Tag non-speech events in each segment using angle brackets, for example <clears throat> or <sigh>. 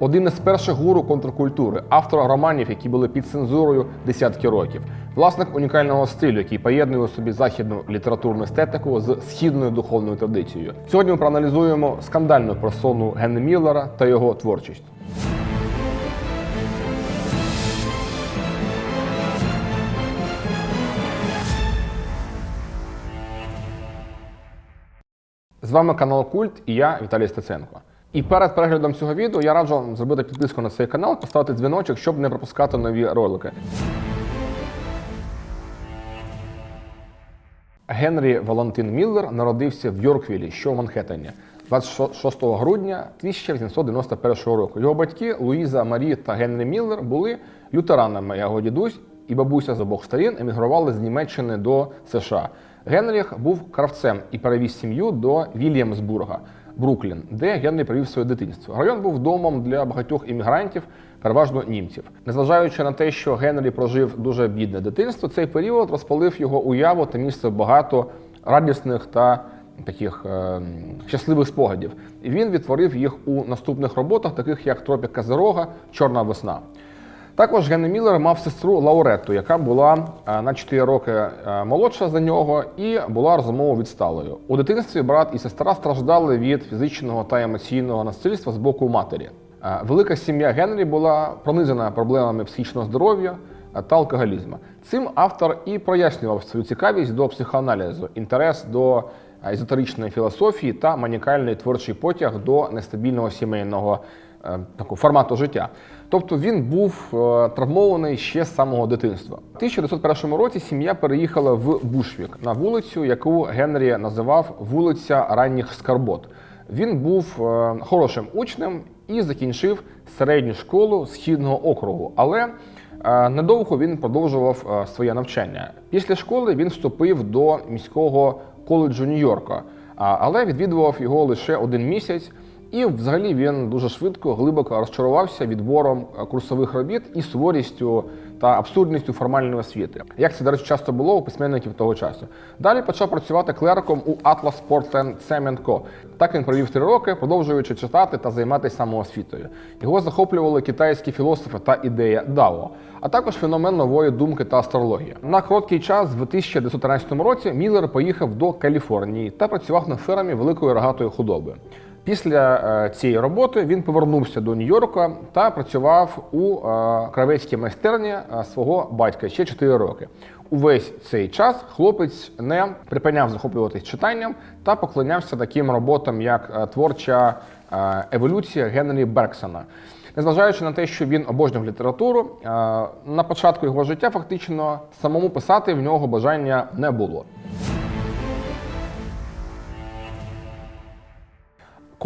Один із перших гуру контркультури, автор романів, які були під цензурою десятки років, власник унікального стилю, який поєднує у собі західну літературну естетику з східною духовною традицією. Сьогодні ми проаналізуємо скандальну персону Генни Міллера та його творчість. З вами канал Культ і я Віталій Стеценко. І перед переглядом цього відео я раджу вам зробити підписку на цей канал, поставити дзвіночок, щоб не пропускати нові ролики. Генрі Валентин Міллер народився в Йорквілі, що в Манхеттені, 26 грудня 1891 року. Його батьки Луїза Марі та Генрі Міллер були лютеранами. Його дідусь і бабуся з обох сторін емігрували з Німеччини до США. Генріх був кравцем і перевіз сім'ю до Вільямсбурга, Бруклін, де Генрі провів своє дитинство. Район був домом для багатьох іммігрантів, переважно німців. Незважаючи на те, що Генрі прожив дуже бідне дитинство, цей період розпалив його уяву та місце багато радісних та таких е, щасливих спогадів. І він відтворив їх у наступних роботах, таких як Тропік Казерога, Чорна весна. Також Генні Міллер мав сестру Лауретту, яка була е, на 4 роки е, молодша за нього і була розумово відсталою. У дитинстві брат і сестра страждали від фізичного та емоційного насильства з боку матері. Е, Велика сім'я Генрі була пронизана проблемами психічного здоров'я та алкоголізму. Цим автор і прояснював свою цікавість до психоаналізу, інтерес до езотеричної філософії та манікальний творчий потяг до нестабільного сімейного такого формату життя. Тобто він був е, травмований ще з самого дитинства. У 1901 році сім'я переїхала в Бушвік на вулицю, яку Генрі називав вулиця ранніх скарбот. Він був е, хорошим учнем і закінчив середню школу східного округу, але е, недовго він продовжував е, своє навчання. Після школи він вступив до міського коледжу Нью-Йорка, але відвідував його лише один місяць. І взагалі він дуже швидко, глибоко розчарувався відбором е, курсових робіт і суворістю та абсурдністю формальної освіти, як це, до речі, часто було у письменників того часу. Далі почав працювати клерком у Atlas Portland Cement Co. Так він провів три роки, продовжуючи читати та займатися самоосвітою. Його захоплювали китайські філософи та ідея Дао, а також феномен нової думки та астрології. На короткий час, в 1913 році, Міллер поїхав до Каліфорнії та працював на фермі великої рогатої худоби. Після е, цієї роботи він повернувся до Нью-Йорка та працював у е, кравецькій майстерні е, свого батька ще 4 роки. Увесь цей час хлопець не припиняв захоплюватись читанням та поклонявся таким роботам, як творча еволюція Генрі Бергсона. Незважаючи на те, що він обожнював літературу, на початку його життя фактично самому писати в нього бажання не було.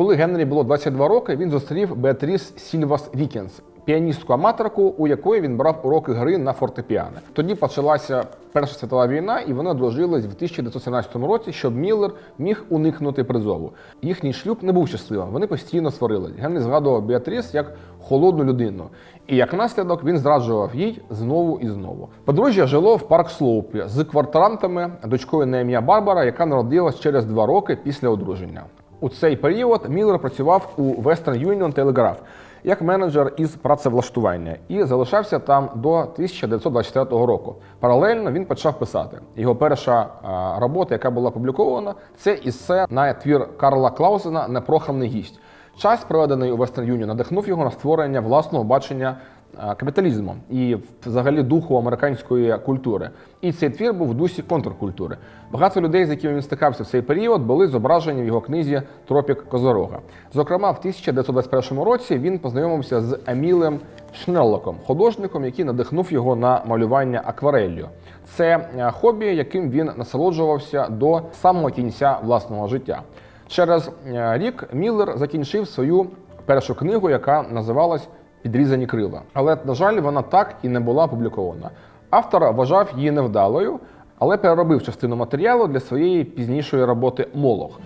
Коли Генрі було 22 роки, він зустрів Беатріс Сільвас Вікенс, піаністку аматорку, у якої він брав уроки гри на фортепіано. Тоді почалася Перша світова війна, і вони одружились в 1917 році, щоб Міллер міг уникнути призову. Їхній шлюб не був щасливим. Вони постійно сварились. Генрі згадував Біатріс як холодну людину. І як наслідок він зраджував їй знову і знову. Подружжя жило в парк Слоупі з квартирантами, дочкою на ім'я Барбара, яка народилась через два роки після одруження. У цей період Міллер працював у Western Union Telegraph як менеджер із працевлаштування і залишався там до 1924 року. Паралельно він почав писати. Його перша робота, яка була опублікована, це ісе на твір Карла Клаузена Непроханий гість. Час, проведений у Western Union, надихнув його на створення власного бачення капіталізму і взагалі духу американської культури. І цей твір був в дусі контркультури. Багато людей, з якими він стикався в цей період, були зображені в його книзі Тропік Козорога. Зокрема, в 1921 році він познайомився з Емілем Шнеллоком, художником, який надихнув його на малювання аквареллю. Це е, хобі, яким він насолоджувався до самого кінця власного життя. Через е, рік Міллер закінчив свою першу книгу, яка називалась Підрізані крила. Але, на жаль, вона так і не була опублікована. Автор вважав її невдалою, але переробив частину матеріалу для своєї пізнішої роботи Молох.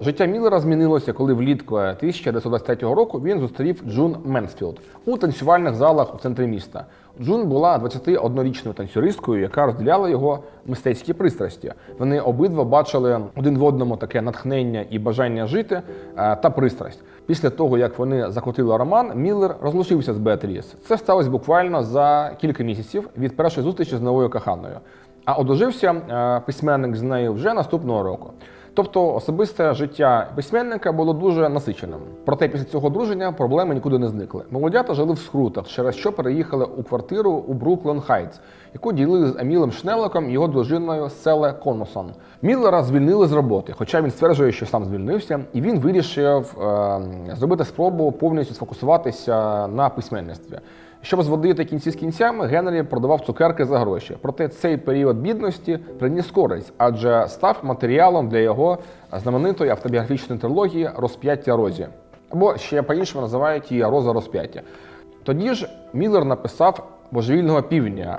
Життя Міллера змінилося, коли влітку 1923 року він зустрів Джун Менсфілд у танцювальних залах у центрі міста. Джун була 21-річною танцюристкою, яка розділяла його мистецькі пристрасті. Вони обидва бачили один в одному таке натхнення і бажання жити е, та пристрасть. Після того, як вони закрутили роман, Міллер розлучився з Беатріс. Це сталося буквально за кілька місяців від першої зустрічі з новою коханою. А одружився е, письменник з нею вже наступного року. Тобто особисте життя письменника було дуже насиченим. Проте після цього одруження проблеми нікуди не зникли. Молодята жили в скрутах, через що переїхали у квартиру у Бруклен Хайтс, яку ділили з Емілем Шнеликом і його дружиною Селе Конусон. Міллера звільнили з роботи, хоча він стверджує, що сам звільнився, і він вирішив е, зробити спробу повністю сфокусуватися на письменництві. Щоб зводити кінці з кінцями, Генрі продавав цукерки за гроші. Проте цей період бідності приніс користь, адже став матеріалом для його знаменитої автобіографічної трилогії Розп'яття Розі. Або ще по-іншому називають її Роза розп'яття. Тоді ж Міллер написав Божевільного півдня.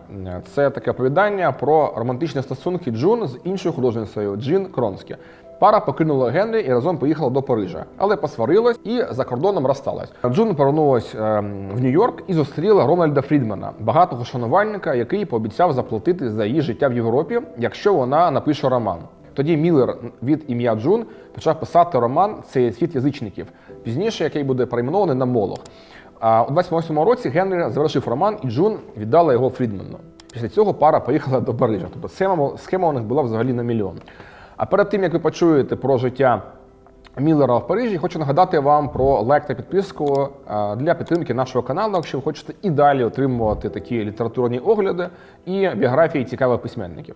Це таке оповідання про романтичні стосунки Джун з іншою художницею Джин Кронські. Пара покинула Генрі і разом поїхала до Парижа, але посварилась і за кордоном розсталась. Джун повернулась ем, в Нью-Йорк і зустріла Рональда Фрідмана, багатого шанувальника, який пообіцяв заплатити за її життя в Європі, якщо вона напише роман. Тоді Міллер від ім'я Джун почав писати роман Цей світ язичників, пізніше який буде перейменований на Молох. А у 28-му році Генрі завершив роман, і Джун віддала його Фрідману. Після цього пара поїхала до Парижа. Тобто схема, схема у них була взагалі на мільйон. А перед тим як ви почуєте про життя Міллера в Парижі, хочу нагадати вам про лайк та підписку е, для підтримки нашого каналу, якщо ви хочете і далі отримувати такі літературні огляди і біографії цікавих письменників.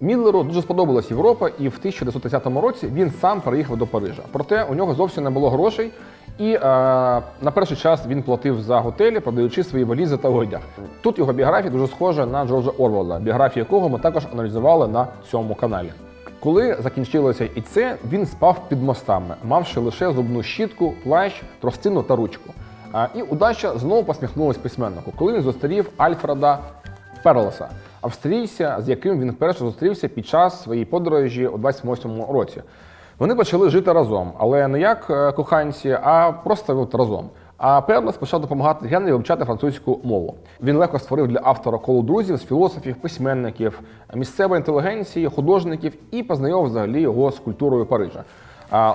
Міллеру дуже сподобалась Європа, і в 1930 році він сам переїхав до Парижа. Проте у нього зовсім не було грошей, і е, на перший час він платив за готелі, продаючи свої валізи та одяг. Тут його біографія дуже схожа на Джорджа Орвелла, біографію якого ми також аналізували на цьому каналі. Коли закінчилося і це, він спав під мостами, мавши лише зубну щітку, плащ, тростину та ручку. А, і удача знову посміхнулась письменнику, коли він зустрів Альфреда Перлоса, австрійця, з яким він вперше зустрівся під час своєї подорожі у 28-му році. Вони почали жити разом, але не як е, коханці, а просто от разом. А Перлес почав допомагати Генрі вивчати французьку мову. Він легко створив для автора коло друзів з філософів, письменників, місцевої інтелігенції, художників і познайомив взагалі його з культурою Парижа.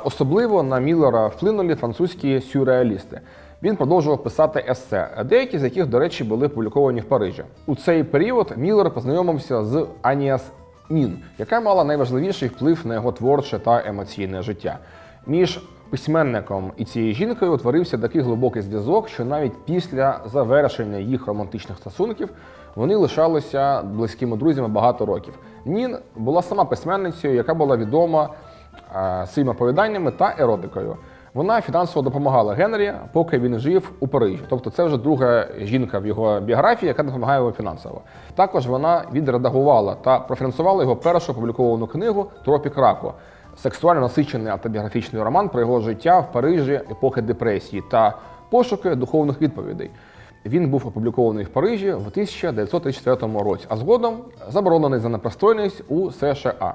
Особливо на Міллера вплинули французькі сюрреалісти. Він продовжував писати есе, деякі з яких, до речі, були опубліковані в Парижі. У цей період Міллер познайомився з Аніас Нін, яка мала найважливіший вплив на його творче та емоційне життя. Між письменником і цією жінкою утворився такий глибокий зв'язок, що навіть після завершення їх романтичних стосунків вони лишалися близькими друзями багато років. Нін була сама письменницею, яка була відома е, своїми оповіданнями та еротикою. Вона фінансово допомагала Генрі, поки він жив у Парижі. Тобто це вже друга жінка в його біографії, яка допомагає йому фінансово. Також вона відредагувала та профінансувала його першу опубліковану книгу Тропік раку. Сексуально насичений автобіографічний роман про його життя в Парижі епохи депресії та пошуки духовних відповідей. Він був опублікований в Парижі в 1934 році, а згодом заборонений за непристойність у США.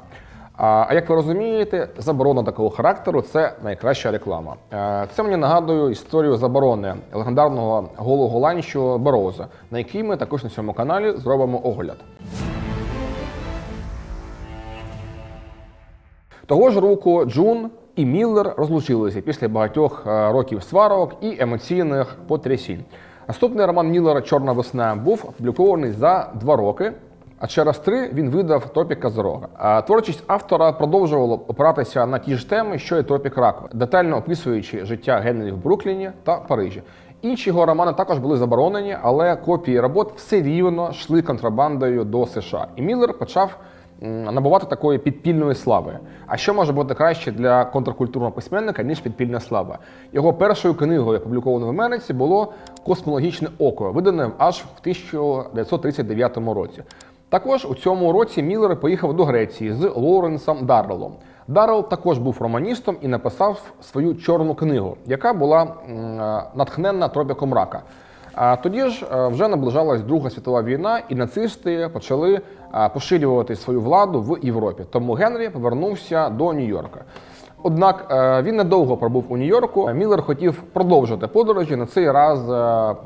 А як ви розумієте, заборона такого характеру це найкраща реклама. Е, Це мені нагадує історію заборони легендарного голого ланчу Бероза, на який ми також на цьому каналі зробимо огляд. Того ж року Джун і Міллер розлучилися після багатьох е, років сварок і емоційних потрясінь. Наступний роман Міллера Чорна весна був опублікований за два роки. А через три він видав Тропік Козорога. А творчість автора продовжувала опиратися на ті ж теми, що і Тропік Раку, детально описуючи життя Генрі в Брукліні та Парижі. Інші його романи також були заборонені, але копії робот все рівно йшли контрабандою до США. І Міллер почав набувати такої підпільної слави. А що може бути краще для контркультурного письменника, ніж підпільна слава? Його першою книгою, опублікованою в Америці, було Космологічне око, видане аж в 1939 році. Також у цьому році Міллер поїхав до Греції з Лоуренсом Даррелом. Даррел також був романістом і написав свою чорну книгу, яка була е, натхненна тропіком рака. А тоді ж е, вже наближалась Друга світова війна, і нацисти почали е, поширювати свою владу в Європі. Тому Генрі повернувся до Нью-Йорка. Однак він недовго пробув у Нью-Йорку. Міллер хотів продовжити подорожі на цей раз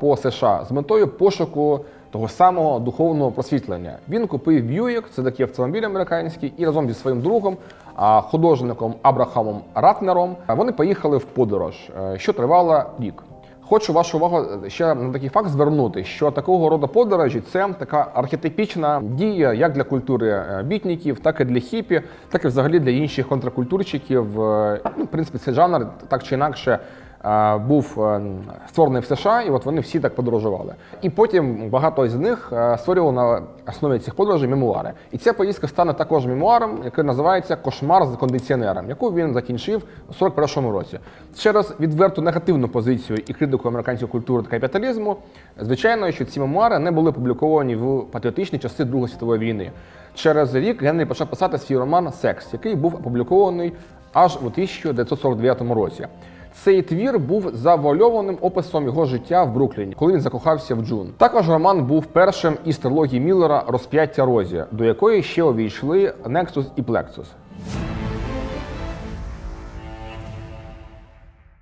по США з метою пошуку того самого духовного просвітлення. Він купив Б'юїк, це такий автомобіль американський, і разом зі своїм другом, художником Абрахамом Ратнером, е, вони поїхали в подорож, е, що тривала рік. Хочу вашу увагу ще на такий факт звернути, що такого роду подорожі це така архетипічна дія як для культури е, бітників, так і для хіпі, так і взагалі для інших контркультурщиків. Е, Ну, в принципі, цей жанр так чи інакше е, був е, створений в США, і от вони всі так подорожували. І потім багато з них е, створювали на основі цих подорожей мемуари. І ця поїздка стане також мемуаром, який називається Кошмар з кондиціонером, яку він закінчив у 41-му році. Через відверту негативну позицію і критику американської культури та капіталізму, звичайно, що ці мемуари не були опубліковані в патріотичні часи Другої світової війни. Через рік Генрі почав писати свій роман Секс, який був опублікований аж у 1949 році. Цей твір був завуальованим описом його життя в Брукліні, коли він закохався в Джун. Також роман був першим із трилогії Міллера Розп'яття Розі, до якої ще увійшли Нексус і Плексус.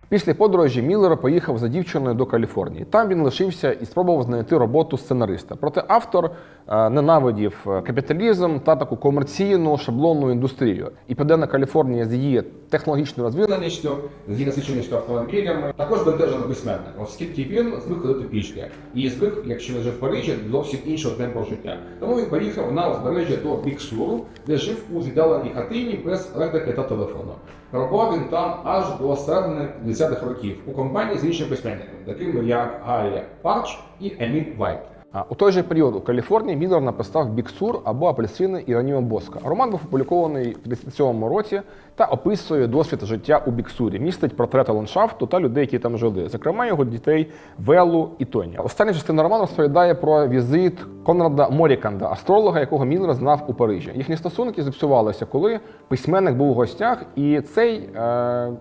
Після подорожі Міллер поїхав за дівчиною до Каліфорнії. Там він лишився і спробував знайти роботу сценариста. Проте автор е, ненавидів е, капіталізм та таку комерційну шаблонну індустрію. І Південна Каліфорнія з її технологічною розвиненістю, з її насиченістю автомобілями, також бентежив письменник, оскільки він звик ходити пішки. І звик, якщо він жив в Парижі, зовсім іншого темпу життя. Тому він поїхав на узбережжя до Біксуру, де жив у віддаленій хатині без електрики та телефону. Перебував він там аж до середини 10-х років у компанії з іншими письменниками, такими як Гаррі Парч і Еміль Вайт. У той же період у Каліфорнії Міллер написав Біксур або Апельсини Іраніо Боска. Роман був опублікований в 57 році та описує досвід життя у Біксурі, містить портрети ландшафту та людей, які там жили, зокрема його дітей Велу і Тоні. Остання частина роману розповідає про візит Конрада Моріканда, астролога, якого Міллер знав у Парижі. Їхні стосунки зіпсувалися, коли письменник був у гостях, і цей е,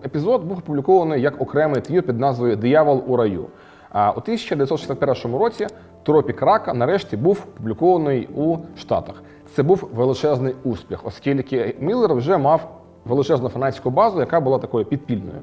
епізод був опублікований як окремий твір під назвою Диявол у раю. А у 1961 році Тропік Рака нарешті був опублікований у Штатах. Це був величезний успіх, оскільки Міллер вже мав величезну фанатську базу, яка була такою підпільною.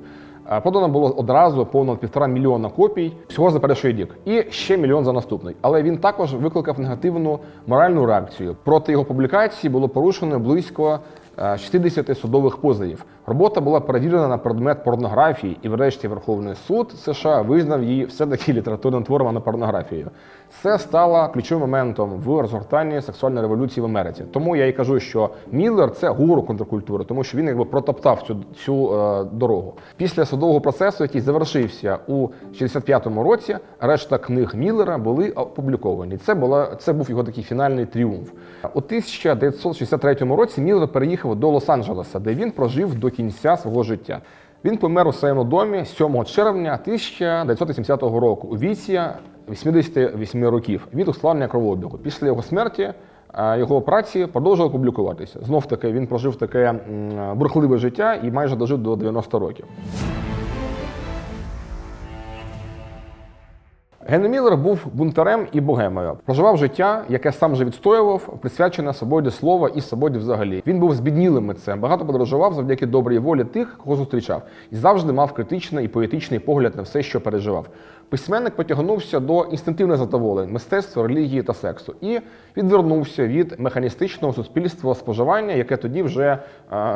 Подано було одразу понад півтора мільйона копій всього за перший рік, і ще мільйон за наступний. Але він також викликав негативну моральну реакцію. Проти його публікації було порушено близько е, 60 судових позовів. Робота була перевірена на предмет порнографії, і врешті Верховний суд США визнав її все-таки літературним твором, а не порнографією. Це стало ключовим моментом в розгортанні сексуальної революції в Америці. Тому я і кажу, що Міллер це гуру контркультури, тому що він якби протоптав цю, цю е, дорогу. Після судового процесу, який завершився у 65-му році, решта книг Міллера були опубліковані. Це була це був його такий фінальний тріумф. У 1963 році Міллер переїхав до Лос-Анджелеса, де він прожив до кінця свого життя. Він помер у своєму домі 7 червня 1980 року у віці 88 років від ускладнення кровообігу. Після його смерті е, його праці продовжували публікуватися. Знов таки він прожив таке бурхливе життя і майже дожив до 90 років. Генрі Міллер був бунтарем і богемою. Проживав життя, яке сам же відстоював, присвячене свободі слова і свободі взагалі. Він був збіднілим митцем, багато подорожував завдяки добрій волі тих, кого зустрічав, і завжди мав критичний і поетичний погляд на все, що переживав. Письменник потягнувся до інстинктивних задоволень, мистецтва, релігії та сексу, і відвернувся від механістичного суспільства споживання, яке тоді вже е,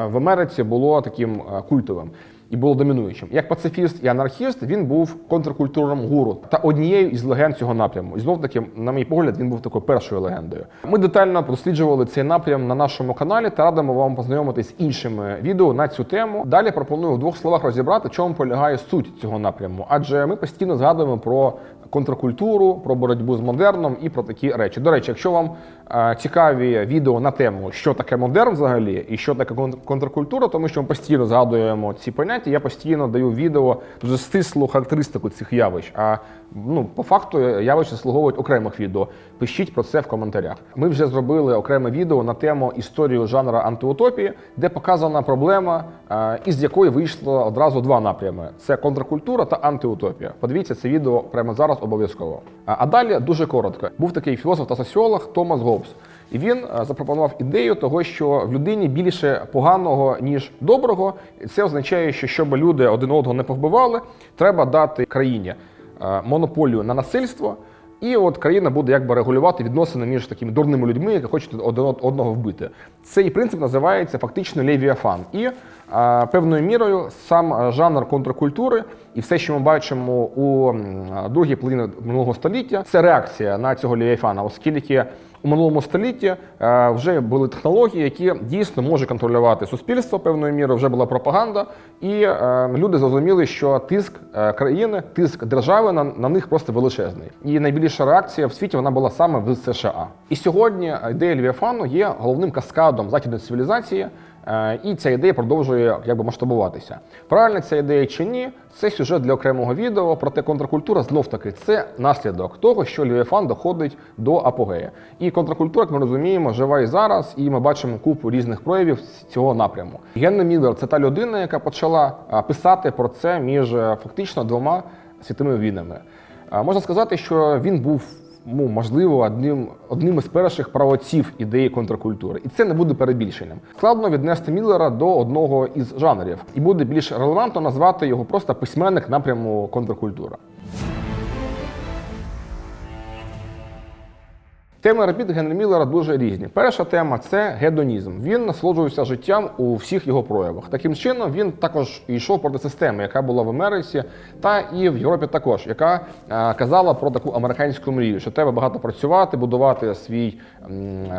в Америці було таким е, культовим і було домінуючим. Як пацифіст і анархіст, він був контркультурним гуру та однією із легенд цього напряму. І знов таки, на мій погляд, він був такою першою легендою. Ми детально досліджували цей напрям на нашому каналі та радимо вам познайомитись з іншими відео на цю тему. Далі пропоную в двох словах розібрати, чому полягає суть цього напряму, адже ми постійно згадуємо про контркультуру, про боротьбу з модерном і про такі речі. До речі, якщо вам е, цікаві відео на тему, що таке модерн взагалі і що таке кон- контркультура, тому що ми постійно згадуємо ці поняття. Заняття я постійно даю відео дуже стислу характеристику цих явищ. А ну, по факту явища заслуговують окремих відео. Пишіть про це в коментарях. Ми вже зробили окреме відео на тему історію жанра антиутопії, де показана проблема, е, із якої вийшло одразу два напрями: це контркультура та антиутопія. Подивіться це відео прямо зараз обов'язково. А далі дуже коротко. Був такий філософ та соціолог Томас Гоббс. І він е, запропонував ідею того, що в людині більше поганого ніж доброго. Це означає, що щоб люди один одного не повбивали, треба дати країні е, монополію на насильство. І от країна буде якби регулювати відносини між такими дурними людьми, які хочуть один одного вбити. Цей принцип називається фактично левіафан. І а, певною мірою сам жанр контркультури і все, що ми бачимо у другій половині минулого століття, це реакція на цього левіафана, оскільки у минулому столітті е, вже були технології, які дійсно можуть контролювати суспільство певною мірою. Вже була пропаганда, і е, люди зрозуміли, що тиск е, країни, тиск держави на, на них просто величезний. І найбільша реакція в світі вона була саме в США. І сьогодні ідея Левіафану є головним каскадом західної цивілізації. Е, І ця ідея продовжує якби масштабуватися. Правильно ця ідея чи ні? Це сюжет для окремого відео. Проте контркультура знов таки це наслідок того, що Левіафан доходить до апогея. І контркультура, як ми розуміємо, жива і зараз, і ми бачимо купу різних проявів цього напряму. Генри Міллер – це та людина, яка почала писати про це між е, фактично двома світовими війнами. Можна сказати, що він був ну, можливо, одним, одним із перших правоців ідеї контркультури. І це не буде перебільшенням. Складно віднести Міллера до одного із жанрів, і буде більш релевантно назвати його просто письменник напряму контркультура. Теми робіт Генрі Міллера дуже різні. Перша тема це гедонізм. Він насолоджувався життям у всіх його проявах. Таким чином, він також йшов проти системи, яка була в Америці, та і в Європі також, яка е, казала про таку американську мрію, що треба багато працювати, будувати свій,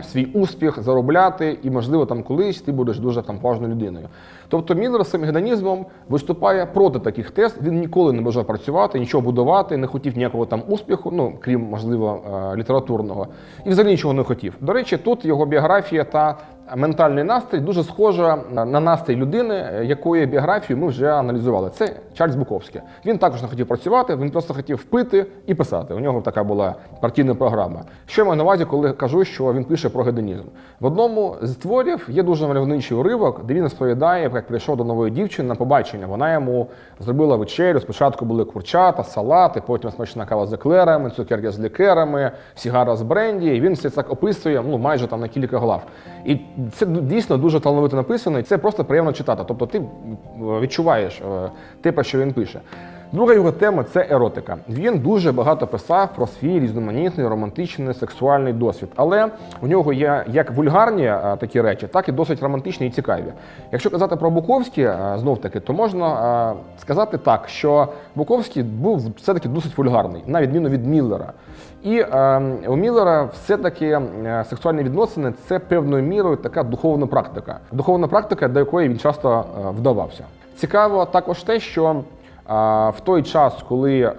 свій успіх, заробляти, і, можливо, там колись ти будеш дуже там поважною людиною. Тобто Міллер цим гедонізмом виступає проти таких тест. Він ніколи не бажав працювати, нічого будувати, не хотів ніякого там успіху, ну крім можливо е, літературного, і взагалі нічого не хотів. До речі, тут його біографія та ментальний настрій дуже схожа на на настрій людини, якої біографію ми вже аналізували. Це Чарльз Буковський. Він також не хотів працювати, він просто хотів пити і писати. У нього така була партійна програма. Що я маю на увазі, коли кажу, що він пише про гедонізм? В одному з творів є дуже мальовничий уривок, де він розповідає, як прийшов до нової дівчини на побачення. Вона йому зробила вечерю. Спочатку були курчата, салати, потім смачна кава з еклерами, цукерки з лікерами, сігара з бренді. І він все це так описує ну майже там на кілька глав. І це дійсно дуже талановито написано, і це просто приємно читати. Тобто ти відчуваєш е, те, про що він пише. Друга його тема це еротика. Він дуже багато писав про свій різноманітний романтичний сексуальний досвід, але у нього є як вульгарні е, такі речі, так і досить романтичні і цікаві. Якщо казати про Буковський, знов таки, то можна е, сказати так, що Буковський був все-таки досить вульгарний, на відміну від Міллера. І е, у Міллера все-таки е, сексуальні відносини це певною мірою така духовна практика. Духовна практика, до якої він часто е, вдавався. Цікаво також те, що В той час, коли е,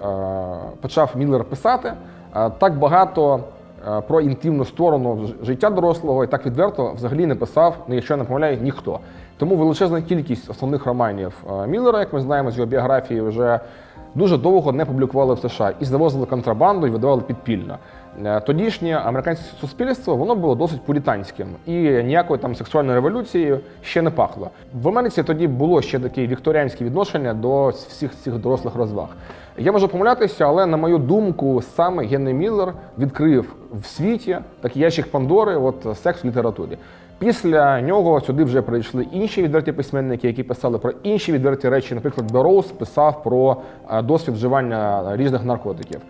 почав Міллер писати, е, так багато е, про інтимну сторону життя дорослого і так відверто взагалі не писав, ну, якщо я не помиляю, ніхто. Тому величезна кількість основних романів Міллера, як ми знаємо з його біографії, вже дуже довго не публікували в США і завозили контрабанду і видавали підпільно. Е, Тодішнє американське суспільство воно було досить пуританським і ніякої там сексуальної революції ще не пахло. В Америці тоді було ще таке вікторіанське відношення до всіх цих дорослих розваг. Я можу помилятися, але на мою думку, саме Генри Міллер відкрив в світі такий ящик Пандори, от секс в літературі. Після нього сюди вже прийшли інші відверті письменники, які писали про інші відверті речі. Наприклад, Бероуз писав про е, досвід вживання різних наркотиків.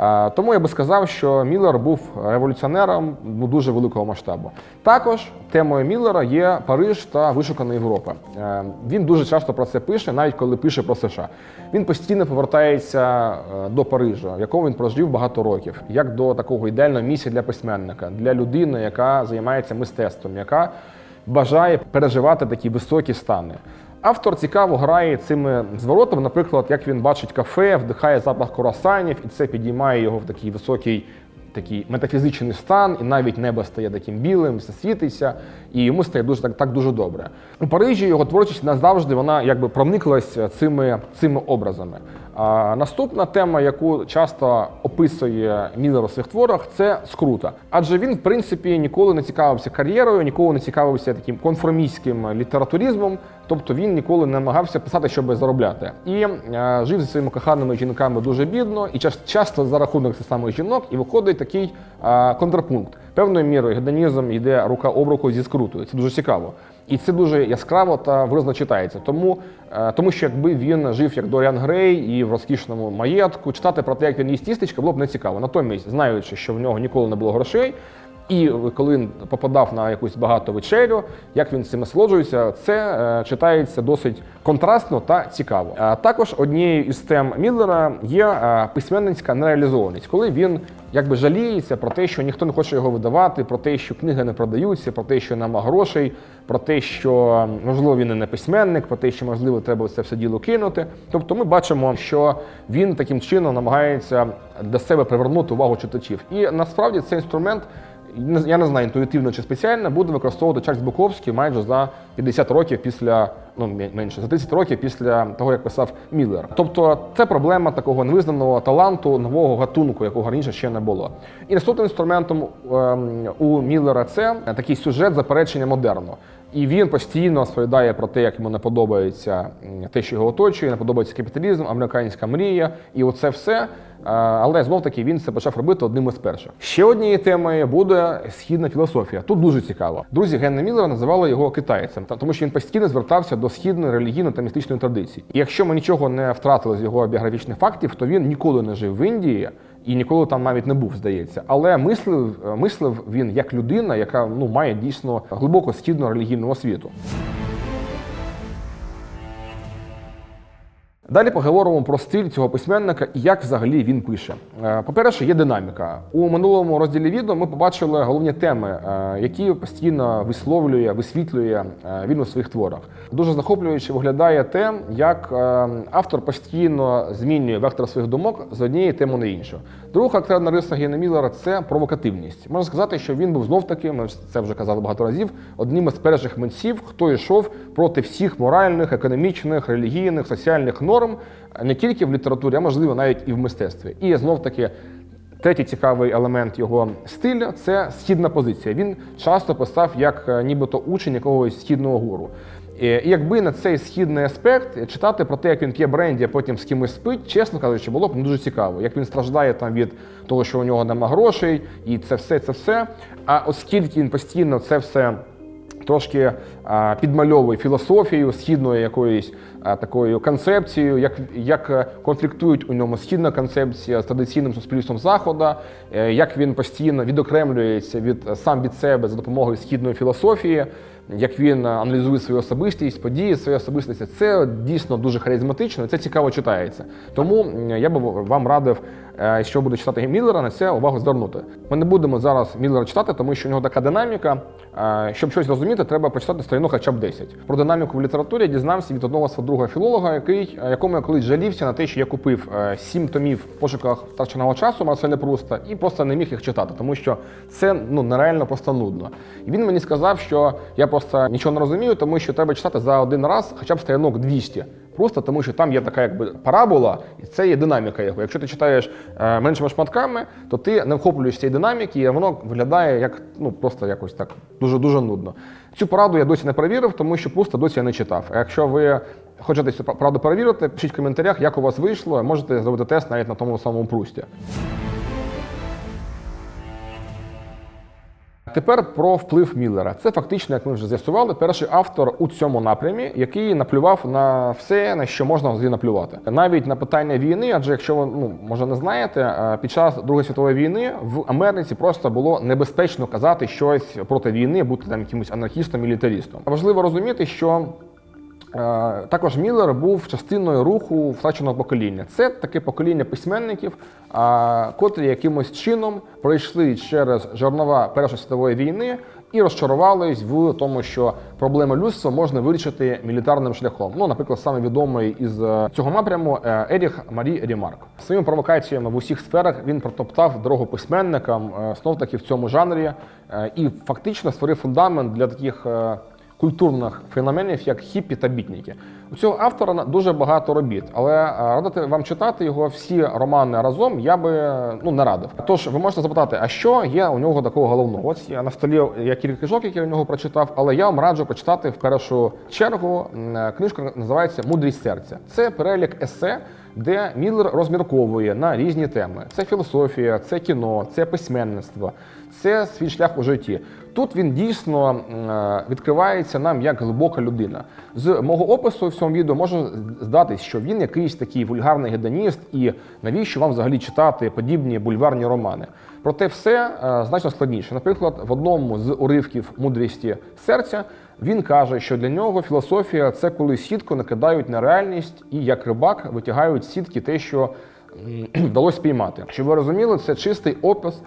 Е, Тому я би сказав, що Міллер був революціонером ну, дуже великого масштабу. Також темою Міллера є Париж та вишукана Європа. Е, Він дуже часто про це пише, навіть коли пише про США. Він постійно повертається е, до Парижа, в якому він прожив багато років, як до такого ідеального місця для письменника, для людини, яка займається мистецтвом, яка бажає переживати такі високі стани. Автор цікаво грає цими зворотами, наприклад, як він бачить кафе, вдихає запах коросанів, і це підіймає його в такий високий такий метафізичний стан, і навіть небо стає таким білим, все світиться, і йому стає дуже так, так дуже добре. У Парижі його творчість назавжди вона якби прониклась цими, цими образами. Наступна тема, яку часто описує Міллер у своїх творах, це скрута. Адже він, в принципі, ніколи не цікавився кар'єрою, ніколи не цікавився таким конформістським літературизмом. Тобто він ніколи не намагався писати, щоб заробляти. І е, жив зі своїми коханими жінками дуже бідно, і час- часто за рахунок цих самих жінок, і виходить такий е, контрапункт. Певною мірою гедонізм йде рука об руку зі скрутою. Це дуже цікаво. І це дуже яскраво та виразно читається. Тому, е, тому що якби він жив як Доріан Грей і в розкішному маєтку, читати про те, як він їсть тістечка, було б не цікаво. Натомість, знаючи, що в нього ніколи не було грошей, і коли він попадав на якусь багату вечерю, як він цим насолоджується, це е, читається досить контрастно та цікаво. А також однією із тем Міллера є е, письменницька нереалізованість, коли він якби жаліється про те, що ніхто не хоче його видавати, про те, що книги не продаються, про те, що нема грошей, про те, що можливо він і не письменник, про те, що можливо треба це все діло кинути. Тобто, ми бачимо, що він таким чином намагається до себе привернути увагу читачів. І насправді цей інструмент я не знаю, інтуїтивно чи спеціально, буде використовувати Чарльз Буковський майже за 50 років після, ну менше, за 30 років після того, як писав Міллер. Тобто це проблема такого невизнаного таланту, нового гатунку, якого раніше ще не було. І наступним інструментом ем, у Міллера це такий сюжет заперечення модерну. І він постійно розповідає про те, як йому не подобається те, що його оточує, не подобається капіталізм, американська мрія, і оце все. Е, Але знов таки він це почав робити одним із перших. Ще однією темою буде східна філософія. Тут дуже цікаво. Друзі Генна Міллера називали його китайцем, та- тому що він постійно звертався до східної релігійної та містичної традиції. І якщо ми нічого не втратили з його біографічних фактів, то він ніколи не жив в Індії. І ніколи там навіть не був, здається. Але мислив, мислив він як людина, яка ну має дійсно глибоко східну релігійну освіту. Далі поговоримо про стиль цього письменника і як взагалі він пише. Е, По-перше, є динаміка. У минулому розділі відео ми побачили головні теми, е, які постійно висловлює, висвітлює е, він у своїх творах. Дуже захоплююче виглядає те, як автор постійно змінює вектор своїх думок з однієї теми на іншу. Друга характерна риса Гена Міллера – це провокативність. Можна сказати, що він був знов таки, ми це вже казали багато разів, одним із перших митців, хто йшов проти всіх моральних, економічних, релігійних, соціальних норм не тільки в літературі, а можливо навіть і в мистецтві. І знов таки. Третій цікавий елемент його стиля це східна позиція. Він часто писав як е, нібито учень якогось східного гуру. І якби на цей східний аспект читати про те, як він п'є бренді, а потім з кимось спить, чесно кажучи, було б не дуже цікаво. Як він страждає там від того, що у нього нема грошей, і це все, це все. А оскільки він постійно це все трошки підмальовує філософію, східною якоюсь такою концепцією, як, як е, конфліктують у ньому східна концепція з традиційним суспільством Заходу, е, як він постійно відокремлюється від е, сам від себе за допомогою східної філософії, як він е, аналізує свою особистість, події своєї особистості. Це дійсно дуже харизматично, це цікаво читається. Тому я би вам радив, е, що буде читати Міллера, на це увагу звернути. Ми не будемо зараз Міллера читати, тому що у нього така динаміка. Е, Щоб щось зрозуміти, треба почитати сторінок хоча б 10. Про динаміку в літературі дізнався від одного свого друга філолога, який, е, якому я колись жалівся на те, що я купив е, сім томів в пошуках втраченого часу Марселя Пруста і просто не міг їх читати, тому що це ну нереально просто нудно. І він мені сказав, що я просто нічого не розумію, тому що треба читати за один раз хоча б сторінок 200. Просто тому, що там є така якби парабола, і це є динаміка його. Якщо ти читаєш е, меншими шматками, то ти не вхоплюєш цієї динаміки, і воно виглядає як ну просто якось так дуже дуже нудно. Цю пораду я досі не перевірив, тому що просто досі я не читав. А якщо ви хочете цю пораду перевірити, пишіть в коментарях, як у вас вийшло. Можете зробити тест навіть на тому самому прусті. Тепер про вплив Міллера. Це фактично, як ми вже з'ясували, перший автор у цьому напрямі, який наплював на все, на що можна взагалі наплювати. Навіть на питання війни, адже якщо ви ну може не знаєте, е, під час Другої світової війни в Америці просто було небезпечно казати щось проти війни, бути там якимось анархістом, мілітарістом. Важливо розуміти, що Також Міллер був частиною руху втраченого покоління. Це таке покоління письменників, котрі якимось чином пройшли через жернова Першої світової війни і розчарувались в тому, що проблеми людства можна вирішити мілітарним шляхом. Ну, наприклад, саме відомий із е, цього напряму е, Еріх Марі Рімарк. Своїми провокаціями в усіх сферах він протоптав дорогу письменникам, е, знов таки в цьому жанрі, е, і фактично створив фундамент для таких. Культурних феноменів, як хіппі та бітніки. У цього автора дуже багато робіт, але е, радити вам читати його всі романи разом я би ну не радив. Тож ви можете запитати, а що є у нього такого головного? Ось я на столі є кілька книжок, які я у нього прочитав, але я вам раджу прочитати в першу чергу. е, Книжка називається Мудрість серця. Це перелік есе, де Міллер розмірковує на різні теми: це філософія, це кіно, це письменництво, це свій шлях у житті. Тут він дійсно е, відкривається нам як глибока людина. З мого опису в цьому відео може здатись, що він якийсь такий вульгарний гедоніст, і навіщо вам взагалі читати подібні бульварні романи. Проте все е, значно складніше. Наприклад, в одному з уривків мудрості серця він каже, що для нього філософія це коли сітку накидають на реальність і як рибак витягають сітки те, що <clears throat> вдалося спіймати. Щоб ви розуміли, це чистий опис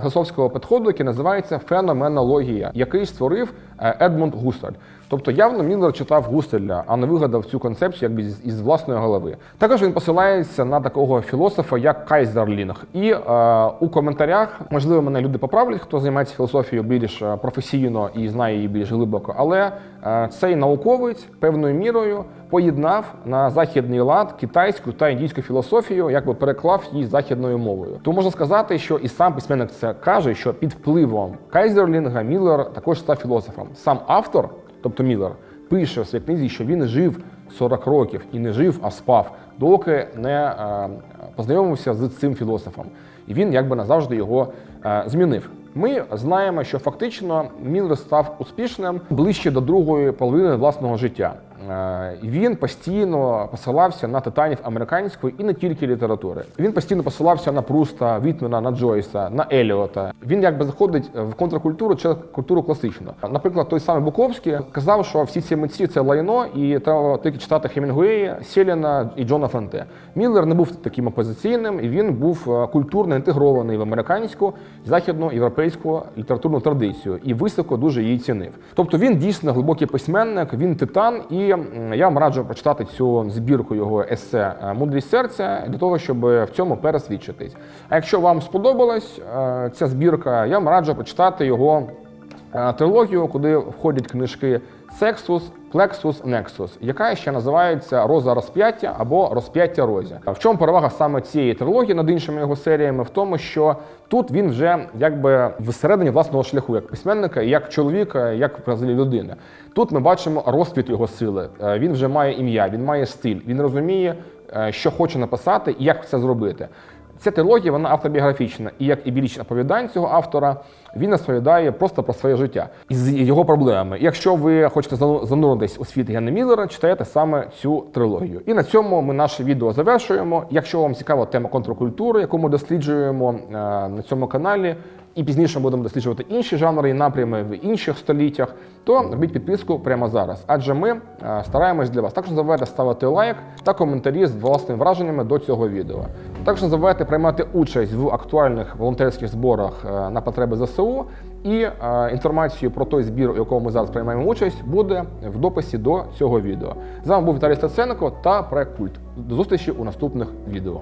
філософського підходу, який називається феноменологія, який створив е, Едмунд Гусель. Тобто явно Міллер читав Гуселя, а не вигадав цю концепцію якби із, із власної голови. Також він посилається на такого філософа, як Кайзерлінг. І е, у коментарях, можливо, мене люди поправлять, хто займається філософією більш е, професійно і знає її більш глибоко. Але е, цей науковець певною мірою поєднав на західний лад китайську та індійську філософію, якби переклав її західною мовою. То можна сказати, що і сам письменник це каже, що під впливом Кайзерлінга Міллер також став філософом. Сам автор, тобто Міллер, пише в своїй книзі, що він жив 40 років і не жив, а спав, доки не е, познайомився з цим філософом. І він якби назавжди його е, змінив. Ми знаємо, що фактично Міллер став успішним ближче до другої половини власного життя. Е, Він постійно посилався на титанів американської і не тільки літератури. Він постійно посилався на Пруста, Вітмена, на Джойса, на Еліота. Він якби заходить в контркультуру чи культуру класичну. Наприклад, той самий Буковський казав, що всі ці митці це лайно, і треба тільки читати Хемінгуея, Селіна і Джона Франте. Міллер не був таким опозиційним, і він був е, культурно інтегрований в американську західну європейську літературну традицію і високо дуже її цінив. Тобто він дійсно глибокий письменник, він титан, і я вам раджу прочитати цю збірку його есе е, Мудрість серця для того, щоб в цьому пересвідчитись. А якщо вам сподобалась е, ця збірка, я вам раджу прочитати його е, трилогію, куди входять книжки Сексус, Плексус, Нексус, яка ще називається Роза розп'яття або Розп'яття Розі. В чому перевага саме цієї трилогії над іншими його серіями? В тому, що тут він вже якби всередині власного шляху, як письменника, як чоловіка, як взагалі людини. Тут ми бачимо розквіт його сили. Е, Він вже має ім'я, він має стиль, він розуміє, е, що хоче написати і як це зробити. Ця трилогія вона автобіографічна, і як і більшість оповідань цього автора, він розповідає просто про своє життя і з його проблемами. Якщо ви хочете зану- зануритись у світ Гена Міллера, читаєте саме цю трилогію. І на цьому ми наше відео завершуємо. Якщо вам цікава тема контркультури, яку ми досліджуємо е, на цьому каналі, і пізніше будемо досліджувати інші жанри і напрями в інших століттях, то робіть підписку прямо зараз. Адже ми е, стараємось для вас. Також не забувайте ставити лайк та коментарі з власними враженнями до цього відео. Також не забувайте приймати участь в актуальних волонтерських зборах е, на потреби ЗСУ. І е, інформацію про той збір, у якому ми зараз приймаємо участь, буде в дописі до цього відео. З вами був Віталій Стаценко та проект Культ. До зустрічі у наступних відео.